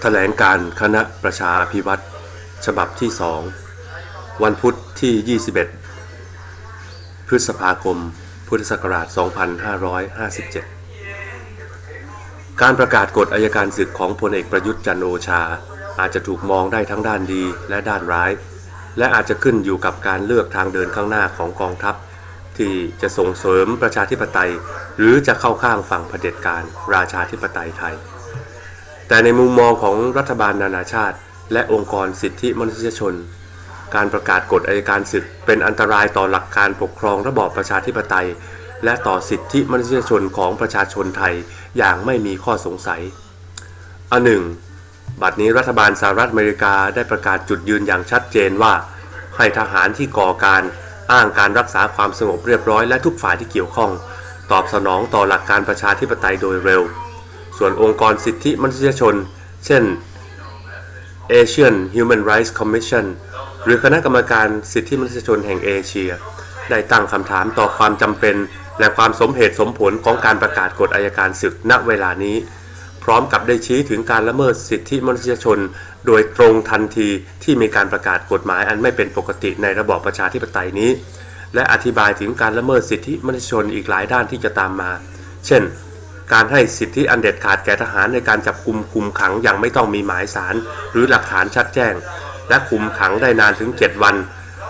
แถลงการคณะประชาอภิวัตรฉบับที่สองวันพุทธที่ 21 พฤษภาคม พุทธศักราช 2557 การประกาศกฎอายการศึกของพลเอกประยุทธ์จันโอชา อาจจะถูกมองได้ทั้งด้านดีและด้านร้าย และอาจจะขึ้นอยู่กับการเลือกทางเดินข้างหน้าของกองทัพ ที่จะส่งเสริมประชาธิปไตย หรือจะเข้าข้างฝั่งเผด็จการราชาธิปไตยไทย แต่ในมุมมองของรัฐบาลนานาชาติ และองค์กรสิทธิมนุษยชน การประกาศกฎอัยการศึกเป็นอันตรายต่อหลักการปกครองระบอบประชาธิปไตย และต่อสิทธิมนุษยชนของประชาชนไทยอย่างไม่มีข้อสงสัยอันหนึ่งบัดนี้รัฐบาลสหรัฐอเมริกาได้ประกาศจุดยืนอย่างชัดเจนว่า ให้ทหารที่ก่อการอ้างการรักษาความสงบเรียบร้อยและทุกฝ่ายที่เกี่ยวข้อง ตอบสนองต่อหลักการประชาธิปไตยโดยเร็ว ส่วนองค์กรสิทธิมนุษยชน เช่น Asian Human Rights Commission หรือคณะกรรมการสิทธิมนุษยชนแห่งเอเชีย ได้ตั้งคำถามต่อความจำเป็น และความสมเหตุสมผลของการประกาศกฎอายการศึกณเวลานี้ พร้อมกับได้ชี้ถึงการละเมิดสิทธิมนุษยชน โดยตรงทันทีที่มีการประกาศกฎหมายอันไม่เป็นปกติในระบอบประชาธิปไตยนี้ และอธิบายถึงการละเมิดสิทธิมนุษยชนอีกหลายด้านที่จะตามมา เช่น การให้สิทธิอันเด็ดขาดแก่ทหารในการจับกลุ่มคุมขังอย่างไม่ต้องมีหมายสารหรือหลักฐานชัดแจ้ง และคุมขังได้นานถึง 7 วัน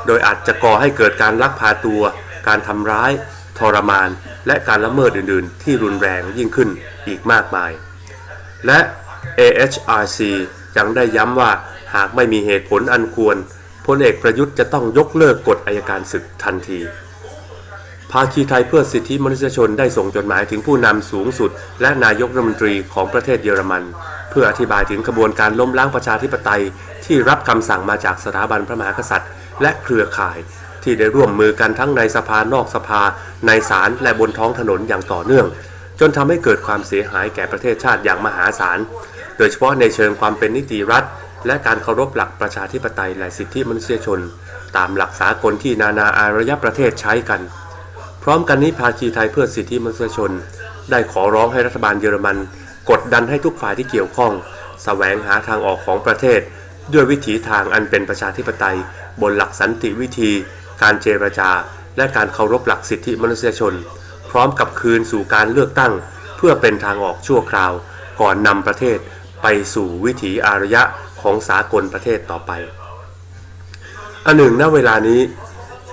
โดยอาจจะก่อให้เกิดการลักพาตัว การทำร้าย ทรมาน และการละเมิดอื่น ๆ ที่รุนแรงยิ่งขึ้นอีกมากมาย และ AHRC ยังได้ย้ำว่าหากไม่มีเหตุผลอันควรพลเอกประยุทธ์จะต้องยกเลิกกฎอายการศึกทันที ภาคีไทยเพื่อสิทธิมนุษยชนได้ส่งจดหมายถึงผู้นำสูงสุด และนายกรัฐมนตรีของประเทศเยอรมัน เพื่ออธิบายถึงกระบวนการล้มล้างประชาธิปไตย ที่รับคำสั่งมาจากสถาบันพระมหากษัตริย์ และเครือข่าย ที่ได้ร่วมมือกันทั้งในสภานอกสภา ในศาลและบนท้องถนนอย่างต่อเนื่อง จนทำให้เกิดความเสียหายแก่ประเทศชาติอย่างมหาศาลโดยเฉพาะในเชิงความเป็นนิติรัฐ และการเคารพหลักประชาธิปไตยและสิทธิมนุษยชน ตามหลักสากลที่นานาอารยประเทศใช้กัน ร้อมกันนี้ภาคีไทยเพื่อสิทธิมนุษยชน ได้ขอร้องให้รัฐบาลเยอรมัน กดดันให้ทุกฝ่ายที่เกี่ยวข้องแสวงหาทางออกของประเทศ ด้วยวิถีทางอันเป็นประชาธิปไตย บนหลักสันติวิธี การเจรจา และการเคารพหลักสิทธิมนุษยชน พร้อมกับคืนสู่การเลือกตั้ง เพื่อเป็นทางออกชั่วคราว ก่อนนำประเทศ ไปสู่วิถีอารยะของสากลประเทศต่อไป อันหนึ่งณเวลานี้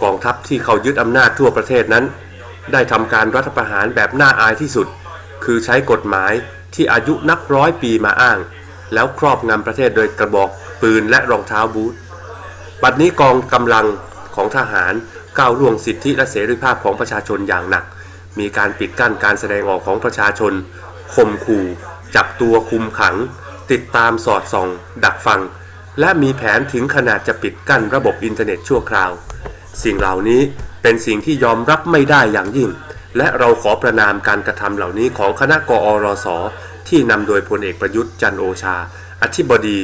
กองทัพที่เขายึดอำนาจทั่วประเทศนั้น ได้ทำการรัฐประหารแบบน่าอายที่สุด คือใช้กฎหมายที่อายุนับร้อยปีมาอ้าง แล้วครอบงำประเทศโดยกระบอกปืนและรองเท้าบูทบัดนี้กองกำลังของทหารก้าวล่วงสิทธิและเสรีภาพของประชาชนอย่างหนัก มีการปิดกั้นการแสดงออกของประชาชนข่มขู่จับตัวคุมขัง ติดตามสอดส่อง ดักฟัง และมีแผนถึงขนาดจะปิดกั้นระบบอินเทอร์เน็ตชั่วคราว สิ่งเหล่านี้ เป็นสิ่งที่ยอมรับไม่ได้อย่างยิ่ง และเราขอประนามการกระทำเหล่านี้ของคณะกอรสที่นำโดยพลเอกประยุทธ์จันโอชา อธิบดี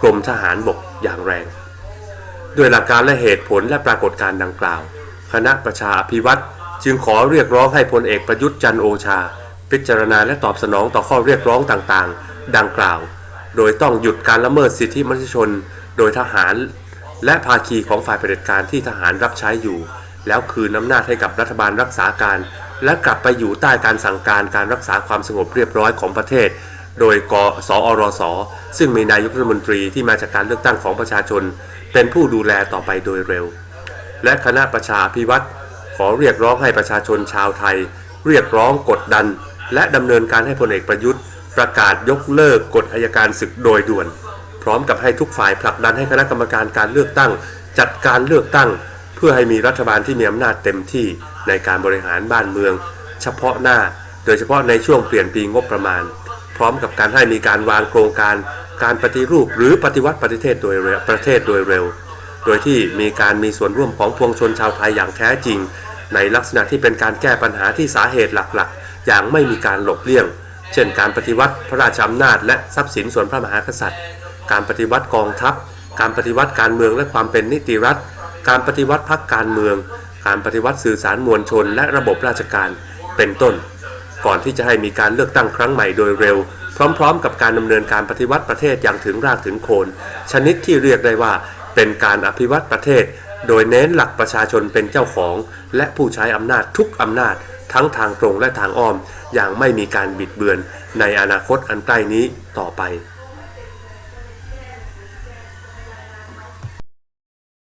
กรมทหารบกอย่างแรงด้วยหลักการและเหตุผลและปรากฏการณ์ดังกล่าว คณะประชาอภิวัตรจึงขอเรียกร้องให้พลเอกประยุทธ์จันโอชา พิจารณาและตอบสนองต่อข้อเรียกร้องต่างๆ ดังกล่าว โดยต้องหยุดการละเมิดสิทธิมนุษยชน โดยทหาร และภาคีของฝ่ายเผด็จการที่ทหารรับใช้อยู่ แล้วคืนอำนาจให้กับรัฐบาลรักษาการ และกลับไปอยู่ใต้การสั่งการการรักษาความสงบเรียบร้อยของประเทศ โดยกสอรส ซึ่งมีนายกรัฐมนตรีที่มาจากการเลือกตั้งของประชาชน เป็นผู้ดูแลต่อไปโดยเร็ว และคณะประชาพิวัตรขอเรียกร้องให้ประชาชนชาวไทย เรียกร้องกดดัน และดำเนินการให้พลเอกประยุทธ์ ประกาศยกเลิกกฎอายการศึกโดยด่วน พร้อมกับให้ทุกฝ่ายผลักดันให้คณะกรรมการการเลือกตั้ง จัดการเลือกตั้ง พื่อให้มีรัฐบาลที่มีอำนาจเต็มที่ในการบริหารบ้านเมือง เฉพาะหน้า โดยเฉพาะในช่วงเปลี่ยนปีงบประมาณ พร้อมกับการให้มีการวางโครงการ การปฏิรูปหรือปฏิวัติประเทศโดยเร็วประเทศโดยเร็ว โดยที่มีการมีส่วนร่วมของปวงชนชาวไทยอย่างแท้จริง ในลักษณะที่เป็นการแก้ปัญหาที่สาเหตุหลักๆ อย่างไม่มีการหลบเลี่ยง เช่น การปฏิวัติพระราชอำนาจและทรัพย์สินส่วนพระมหากษัตริย์ การปฏิวัติกองทัพ การปฏิวัติการเมืองและความเป็นนิติรัฐ การปฏิวัติพรรคการเมือง การปฏิวัติสื่อสารมวลชน และระบบราชการเป็นต้น ก่อนที่จะให้มีการเลือกตั้งครั้งใหม่โดยเร็ว พร้อมๆ กับการดำเนินการปฏิวัติประเทศอย่างถึงรากถึงโคน ชนิดที่เรียกได้ว่าเป็นการอภิวัตประเทศ โดยเน้นหลักประชาชนเป็นเจ้าของ และผู้ใช้อำนาจทุกอำนาจ ทั้งทางตรงและทางอ้อม อย่างไม่มีการบิดเบือนในอนาคตอันใกล้นี้ต่อไป